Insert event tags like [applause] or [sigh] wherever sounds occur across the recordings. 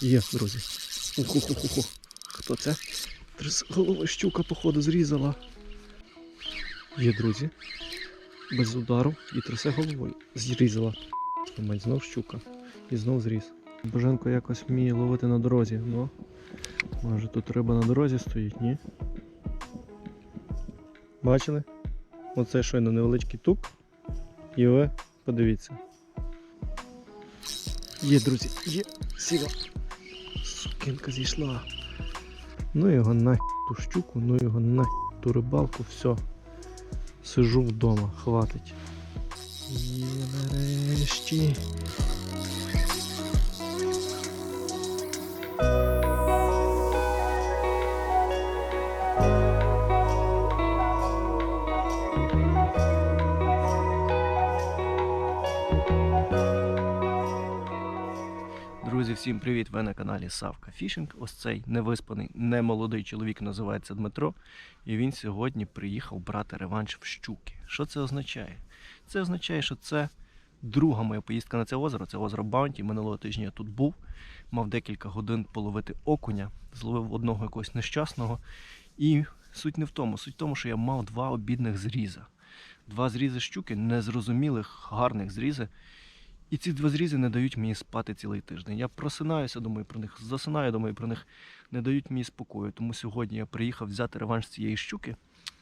Є, друзі. Хто це? Трисголова щука, походу, зрізала. Є, друзі. Без удару і трясе головою. Зрізала. Мать, знов щука. І знов зріз. Боженко якось вміє ловити на дорозі, ну. Може тут риба на дорозі стоїть, ні? Бачили? Оце щойно невеличкий тук. І ви подивіться. Є, друзі, є, сіла. Сукинка зійшла. Ну його на ту щуку, ну його на ту рибалку, все. Сижу вдома, хватить. І нарешті. Привіт! Ви на каналі Савка Фішинг. Ось цей невиспаний, немолодий чоловік називається Дмитро. І він сьогодні приїхав брати реванш в щуки. Що це означає? Це означає, що це друга моя поїздка на це озеро. Це озеро Баунті. Минулого тижня я тут був, мав декілька годин половити окуня, зловив одного якогось нещасного. І суть не в тому, суть в тому, що я мав два обідних зріза. Два зрізи щуки, незрозумілих, гарних зрізи. І ці два зрізи не дають мені спати цілий тиждень. Я просинаюся, думаю про них, засинаю, думаю про них, не дають мені спокою. Тому сьогодні я приїхав взяти реванш цієї щуки,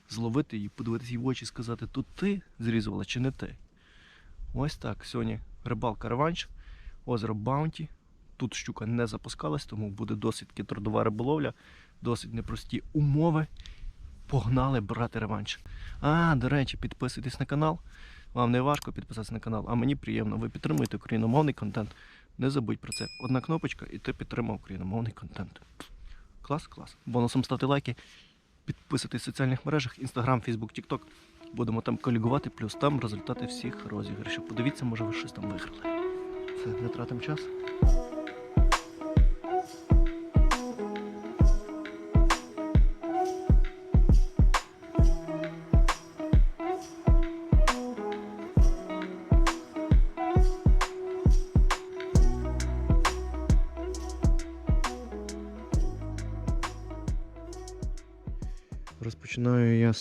зловити її, подивитися їй в очі і сказати, тут ти зрізувала чи не ти. Ось так. Сьогодні рибалка реванш, озеро Баунті. Тут щука не запускалась, тому буде досить трудова риболовля, досить непрості умови. Погнали брати реванш. А, до речі, підписуйтесь на канал. Вам не важко підписатися на канал, а мені приємно. Ви підтримуєте україномовний контент. Не забудь про це. Одна кнопочка, і ти підтримав україномовний контент. Клас, клас. Бонусом ставте лайки, підписуйтесь в соціальних мережах, Instagram, Facebook, TikTok. Будемо там колігувати, плюс там результати всіх розіграшів. Подивіться, може ви щось там виграли. Це не тратимо час.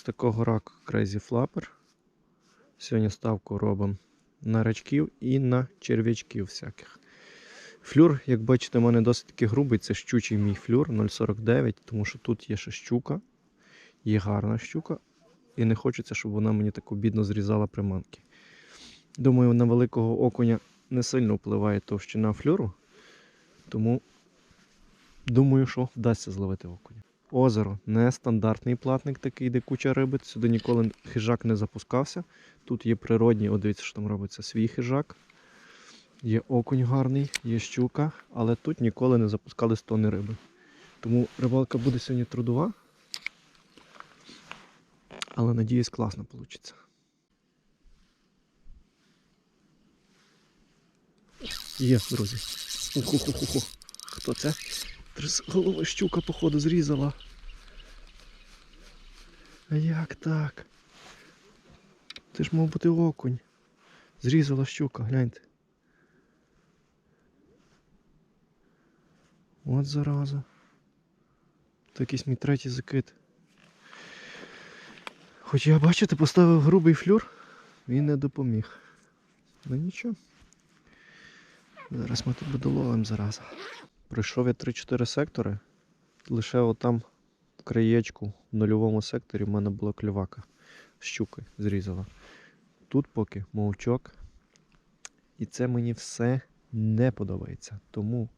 Такого раку Crazy Flapper. Сьогодні ставку робимо на рачків і на черв'ячків всяких. Флюр, як бачите, у мене досить таки грубий, це щучий мій флюр 0,49, тому що тут є ще щука, є гарна щука, і не хочеться, щоб вона мені так обідно зрізала приманки. Думаю, на великого окуня не сильно впливає товщина флюру, тому думаю, що вдасться зловити окуня. Озеро нестандартний платник такий, де куча риби. Сюди ніколи хижак не запускався. Тут є природній, от дивіться, що там робиться свій хижак. Є окунь гарний, є щука, але тут ніколи не запускали стони риби. Тому рибалка буде сьогодні трудова. Але надіюсь, класно вийде. Є, друзі. Ху-ху-ху-ху. Хто це? Трисголова щука, походу, зрізала. А як так? Це ж мав бути окунь. Зрізала щука, гляньте. От зараза. Це якийсь мій третій закид. Хоч я, бачите, поставив грубий флюр, він не допоміг. Ну нічого. Зараз ми тут будоловимо зараза. Пройшов я 3-4 сектори. Лише отам в краєчку в нульовому секторі в мене була клювака. Щуки зрізала. Тут поки мовчок. І це мені все не подобається. Тому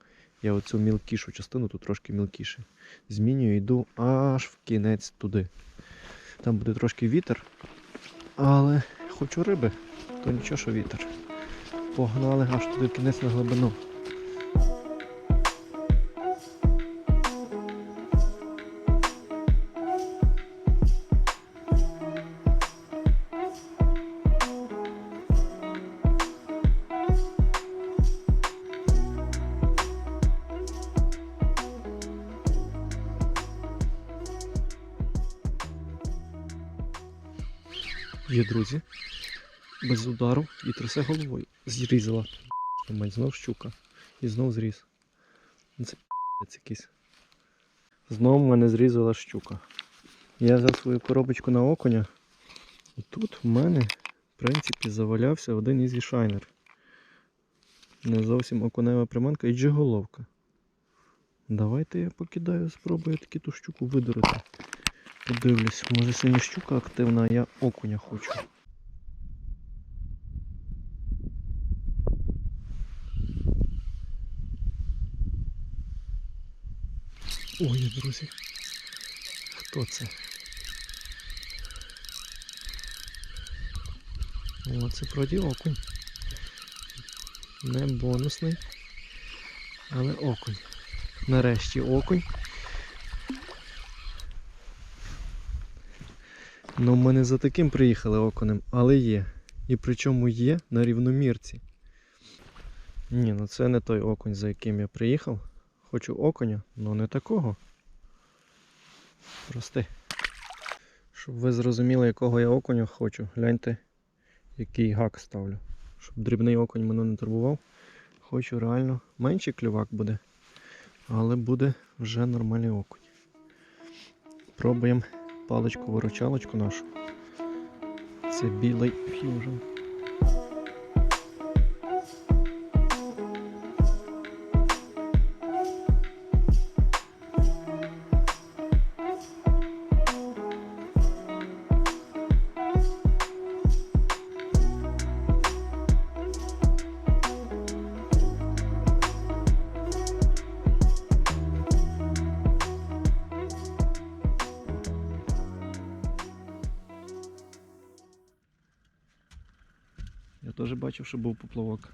я оцю мілкішу частину, тут трошки мілкіше, змінюю йду аж в кінець туди. Там буде трошки вітер. Але хочу риби, то нічого, що вітер. Погнали аж туди в кінець на глибину. Є друзі. Без удару і трясе головою. Зрізала. Мать знов щука. І знов зріз. Ну, Це п***ць якийсь. Знову в мене зрізала щука. Я взяв свою коробочку на окуня. І тут в мене, в принципі, завалявся один із шайнер. Не зовсім окунева приманка і джиголовка. Давайте я покидаю, спробую таки ту щуку видурити. Подивлюсь, може сьогодні щука активна, а я окуня хочу. Ой, друзі. Хто це? О, це вроді окунь. Не бонусний, але окунь. Нарешті окунь. Ну, ми не за таким приїхали окунем, але є. І причому є на рівномірці. Ні, ну це не той окунь, за яким я приїхав. Хочу окуня, але не такого. Прости. Щоб ви зрозуміли, якого я окуня хочу, гляньте, який гак ставлю. Щоб дрібний окунь мене не турбував. Хочу реально менший клювак буде, але буде вже нормальний окунь. Пробуємо паличку-виручалочку нашу. Це білий фьюжн. Я теж бачив, що був поплавок.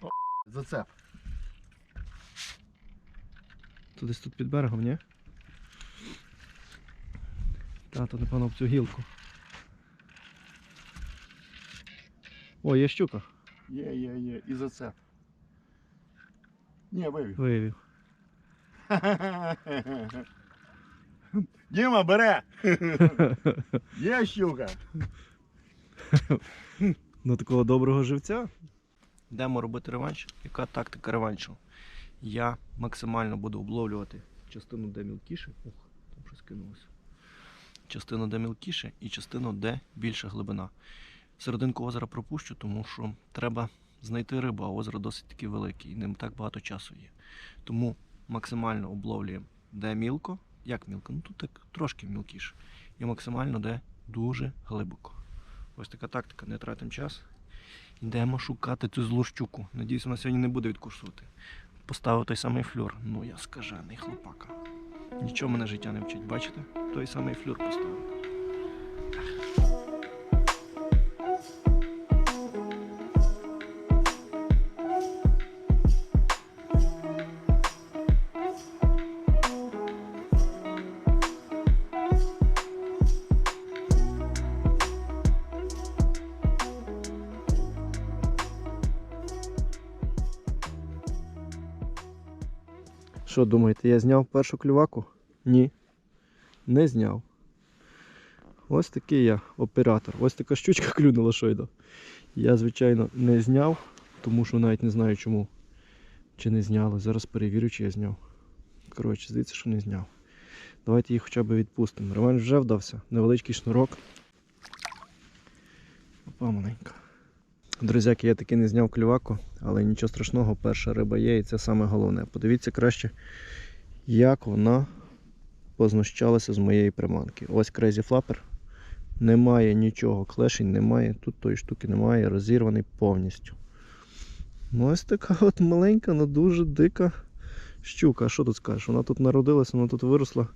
О, Зацеп. То десь тут під берегом, ні? Та, то напевно в цю гілку. О, є щука. Є, є, є. І зацеп. Ні, вивів. Виявив. [laughs] Діма, бере! [laughs] Є щука. [laughs] Ну такого доброго живця. Йдемо робити реванш. Яка тактика реваншу? Я максимально буду обловлювати частину, де мілкіше. Ух, там щось кинулося. Частину, де мілкіше, і частину, де більша глибина. Серединку озера пропущу, тому що треба знайти рибу, а озеро досить таки велике і не так багато часу є. Тому максимально обловлюємо, де мілко. Як мілко? Ну тут так трошки мілкіше. І максимально де дуже глибоко. Ось така тактика, не тратимо час. Йдемо шукати цю злу щуку. Надіюсь, вона сьогодні не буде відкусувати. Поставив той самий флюр. Ну я скажений хлопака. Нічого мене життя не вчить, бачите? Той самий флюр поставив. Що думаєте, я зняв першу клюваку? Ні. Не зняв. Ось такий я оператор. Ось така щучка [laughs] клюнула щойно. Я, звичайно, не зняв, тому що навіть не знаю чому. Чи не зняли. Зараз перевірю, чи я зняв. Коротше, здається, що не зняв. Давайте їх хоча б відпустимо. Реванш вже вдався. Невеличкий шнурок. Опа, маленька. Друзяки, я таки не зняв клюваку, але нічого страшного, перша риба є, і це саме головне. Подивіться краще, як вона познущалася з моєї приманки. Ось Crazy Flapper. Немає нічого, клешень немає, тут тої штуки немає, розірваний повністю. Ну, ось така от маленька, але дуже дика щука. А що тут скажеш? Вона тут народилася, вона тут виросла.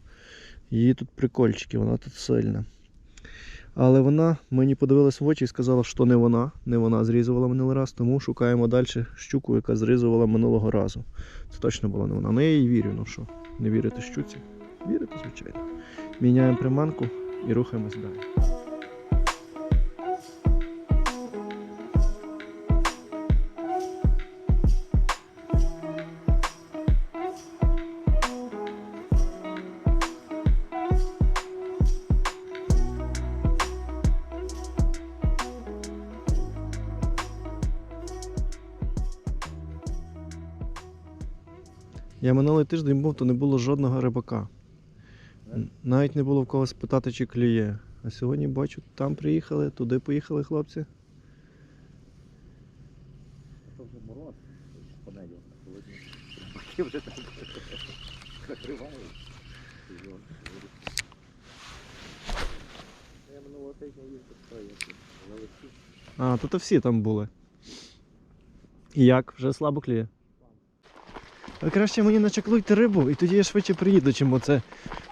Її тут прикольчики, вона тут сильна. Але вона мені подивилась в очі і сказала, що не вона, не вона зрізувала минулий раз, тому шукаємо далі щуку, яка зрізувала минулого разу. Це точно була не вона. Ну я їй вірю, ну що, не вірити щуці? Вірити, звичайно. Міняємо приманку і рухаємось далі. Я минулий тиждень був, то не було жодного рибака. Навіть не було в кого спитати, чи клює. А сьогодні бачу, там приїхали, туди поїхали хлопці. Це вже мороз, рибаки вже так закривають. Я минулого тижня їздив, як на листі. А, то всі там були. І як? Вже слабо клює? Ви краще мені начаклуйте рибу, і тоді я швидше приїду, чим оце,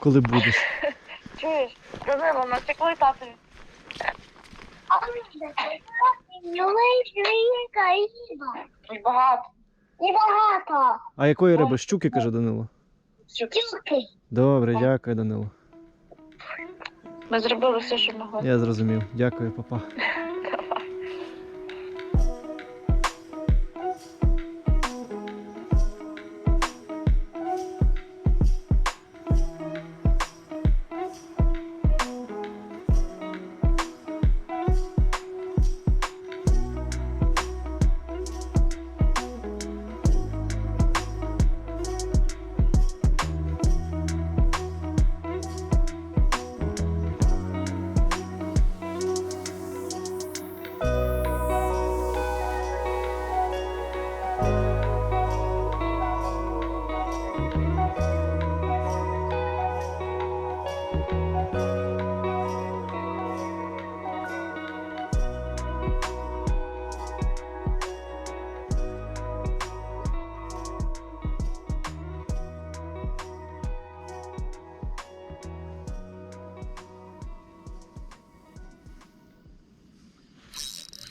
коли будеш. Чуєш? Данило, натекли татові. І багато. А якої риби? Щуки, каже Данило. Тюки. Добре, дякую, Данило. Ми зробили все, що могли. Я зрозумів. Дякую, папа.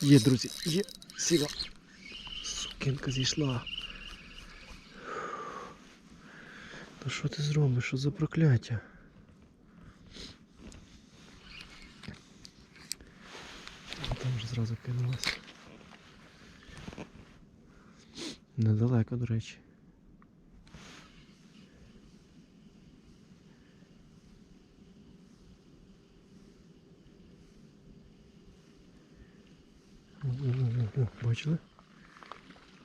Є, друзі, є, сіла. Сукинка зійшла. Та що ти зробиш? Що за прокляття? Там вже зразу кинулась. Недалеко, до речі. О, Бачили?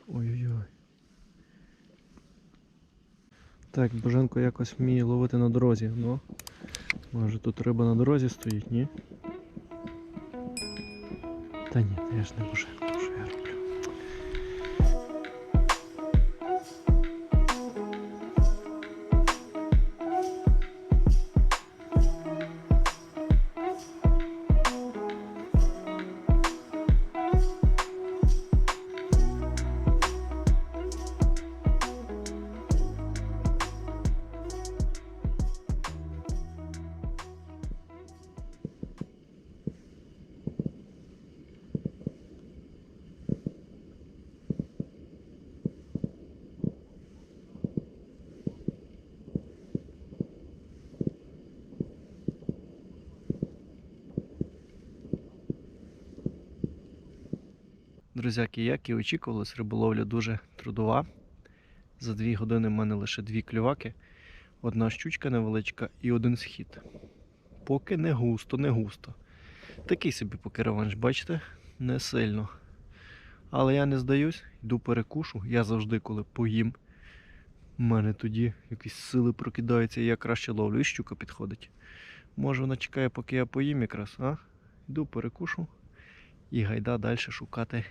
Ой-ой-ой. Так, Боженко якось вміє ловити на дорозі, ну. Може тут риба на дорозі стоїть, ні? Та ні, я ж не Боженко, Друзяки, як і очікувалось, риболовля дуже трудова. За дві години в мене лише дві клюваки, одна щучка невеличка і один схід. Поки не густо, не густо. Такий собі поки реванш, бачите? Не сильно. Але я не здаюсь, йду перекушу. Я завжди, коли поїм, в мене тоді якісь сили прокидаються, і я краще ловлю, і щука підходить. Може вона чекає, поки я поїм якраз, а? Йду перекушу і гайда далі шукати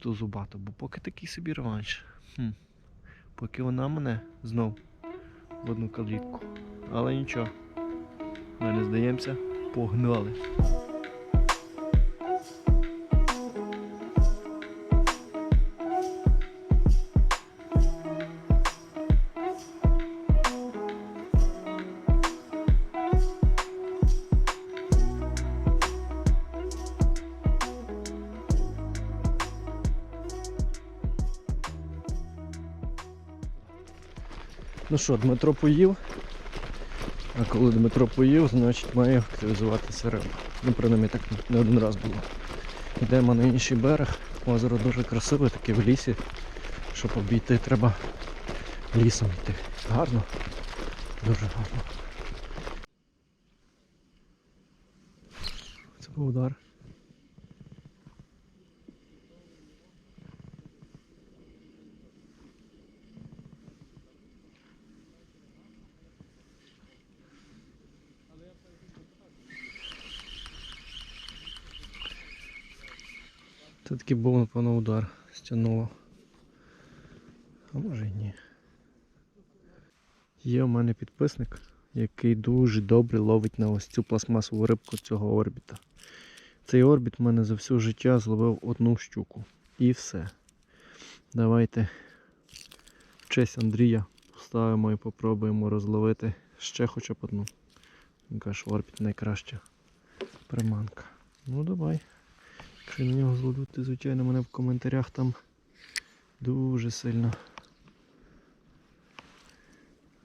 ту зубату. Бо поки такий собі реванш. Хм. Поки вона мене знов в одну калітку. Але нічого. Ми не здаємося, погнали. Ну що, Дмитро поїв. А коли Дмитро поїв, значить має активізуватися риба. Ну, принаймні так не один раз було. Йдемо на інший берег. Озеро дуже красиве, таке в лісі. Щоб обійти, треба лісом йти. Гарно. Дуже гарно. Це був удар. Це такий був, напевно, удар стягнуло. А може й ні. Є у мене підписник, який дуже добре ловить на ось цю пластмасову рибку цього орбіта. Цей орбіт в мене за все життя зловив одну щуку. І все. Давайте в честь Андрія вставимо і попробуємо розловити ще хоча б одну. Він каже, орбіт найкраща приманка. Ну давай. Якщо на нього зловлю, ти звичайно мене в коментарях там дуже сильно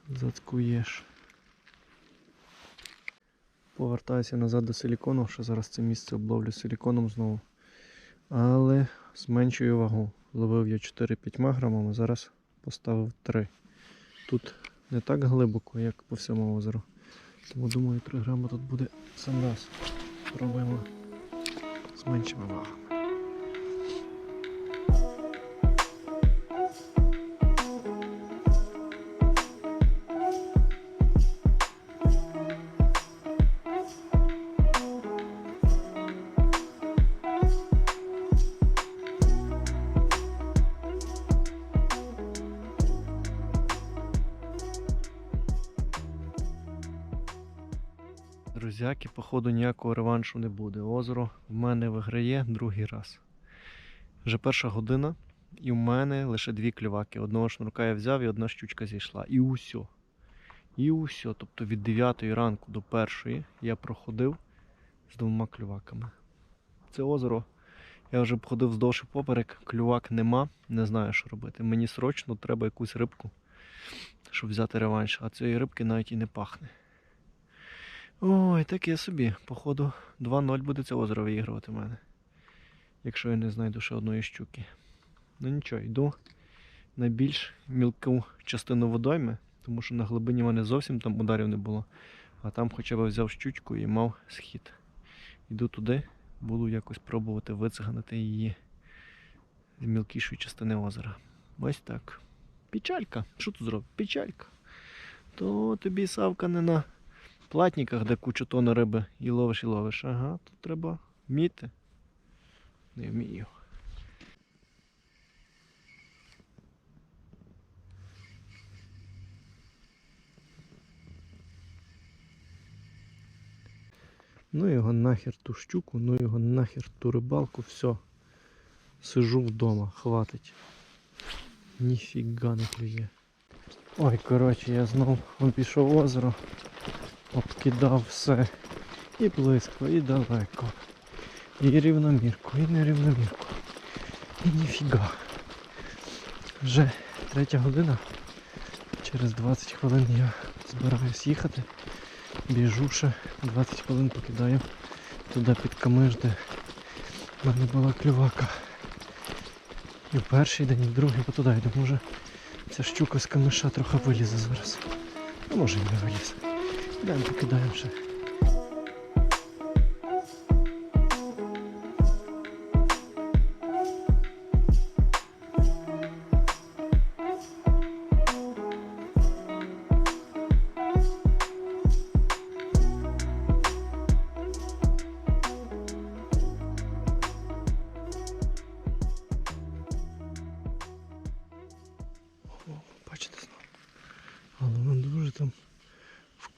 зацкуєш. Повертаюся назад до силікону, що зараз це місце обловлю силіконом знову. Але зменшую вагу. Ловив я 4-5 грамами, зараз поставив 3. Тут не так глибоко, як по всьому озеру. Тому думаю 3 грами тут буде сандас. Пробуємо 我问你什么吧？Друзяки, походу ніякого реваншу не буде. Озеро в мене виграє другий раз. Вже перша година, і в мене лише дві клюваки. Одного шнурка я взяв і одна щучка зійшла. І усьо. І усьо. Тобто від 9 ранку до першої я проходив з двома клюваками. Це озеро. Я вже обходив вздовж і поперек, клювак нема, не знаю, що робити. Мені срочно треба якусь рибку, щоб взяти реванш, а цієї рибки навіть і не пахне. Ой, таке собі. Походу 2-0 буде це озеро виігрувати в мене. Якщо я не знайду ще одної щуки. Ну нічого, йду на більш мілку частину водойми, тому що на глибині в мене зовсім там ударів не було. А там хоча б взяв щучку і мав схід. Йду туди, буду якось пробувати вициганити її з мілкішої частини озера. Ось так. Печалька. Що тут зробив? Печалька. То тобі Савка не на платниках, де кучу тонн риби і ловиш, і ловиш. Ага, тут треба вміти. Не вмію. Ну його нахер ту щуку, ну його нахер ту рибалку, все. Сижу вдома, хватить. Ніфіга не клює. Ой, коротше, я знов обійшов озеро, обкидав все. І близько, і далеко. І рівномірку, і нерівномірку. І ніфіга. Вже третя година. Через 20 хвилин я збираюсь їхати. Біжу ще 20 хвилин покидаю туди під камиш, де в мене була клювака. І в перший день, і в другий, бо туди йду. Може ця щука з камиша трохи вилізе зараз. А може і не вилізе. Йдемо покидаємо ще.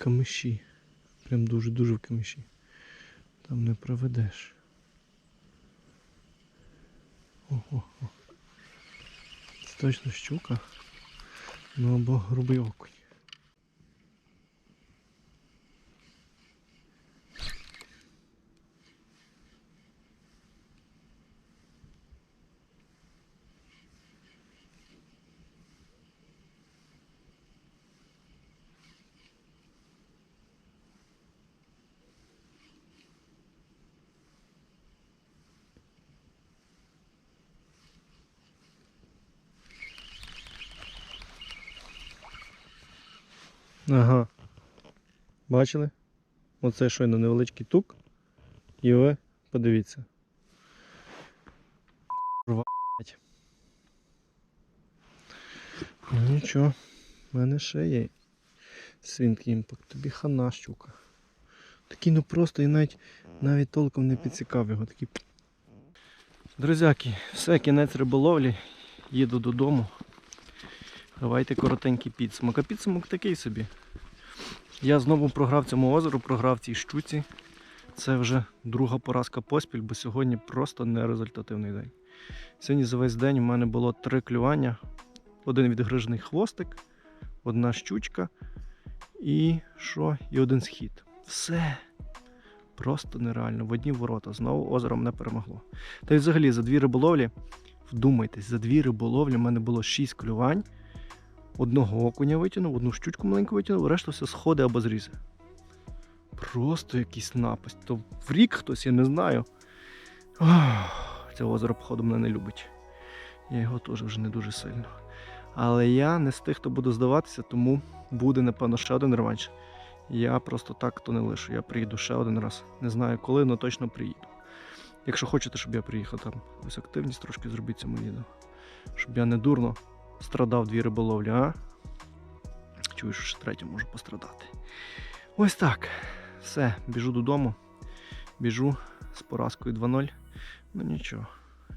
Камиші. Прям дуже-дуже в камиші. Там не проведеш. Ого. Це точно щука. Ну або грубий окунь. Ага. Бачили? Оце щойно невеличкий тук. І ви подивіться. Курва. Нічого, в мене ще є свінк імпакт. Тобі хана щука. Такий ну просто і навіть навіть толком не підсікав його. Такий. Друзяки, все, кінець риболовлі. Їду додому. Давайте коротенький підсумок. А підсумок такий собі. Я знову програв цьому озеру, програв цій щуці. Це вже друга поразка поспіль, бо сьогодні просто нерезультативний день. Сьогодні за весь день у мене було три клювання: один відгрижений хвостик, одна щучка і що? І один схід. Все. Просто нереально. В одні ворота. Знову озеро мене перемогло. Та й взагалі за дві риболовлі, вдумайтесь, за дві риболовлі в мене було шість клювань. Одного окуня витягнув, одну щучку маленьку витягнув, решта все сходи або зрізи. Просто якийсь напасть. То в рік хтось, я не знаю. Ох, це озеро, походу, мене не любить. Я його теж вже не дуже сильно. Але я не з тих, хто буде здаватися, тому буде, напевно, ще один реванш. Я просто так то не лишу. Я приїду ще один раз. Не знаю коли, але точно приїду. Якщо хочете, щоб я приїхав там, ось активність трошки зробіть цьому відео. Щоб я не дурно страдав дві риболовлі, а? Чую, що ще третю можу пострадати. Ось так. Все, біжу додому. Біжу з поразкою 2-0. Ну нічого.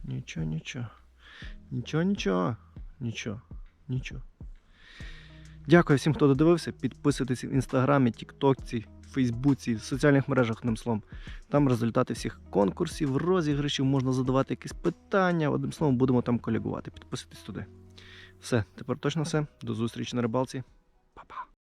Нічого, нічого. Нічого, нічого. Нічого. Нічого. Дякую всім, хто додивився. Підписуйтесь в інстаграмі, тіктокці, фейсбуці, в соціальних мережах, одним словом. Там результати всіх конкурсів, розіграшів, можна задавати якісь питання. Одним словом, будемо там колегувати. Підписуйтесь туди. Все, тепер точно все. До зустрічі на рибалці. Па-па.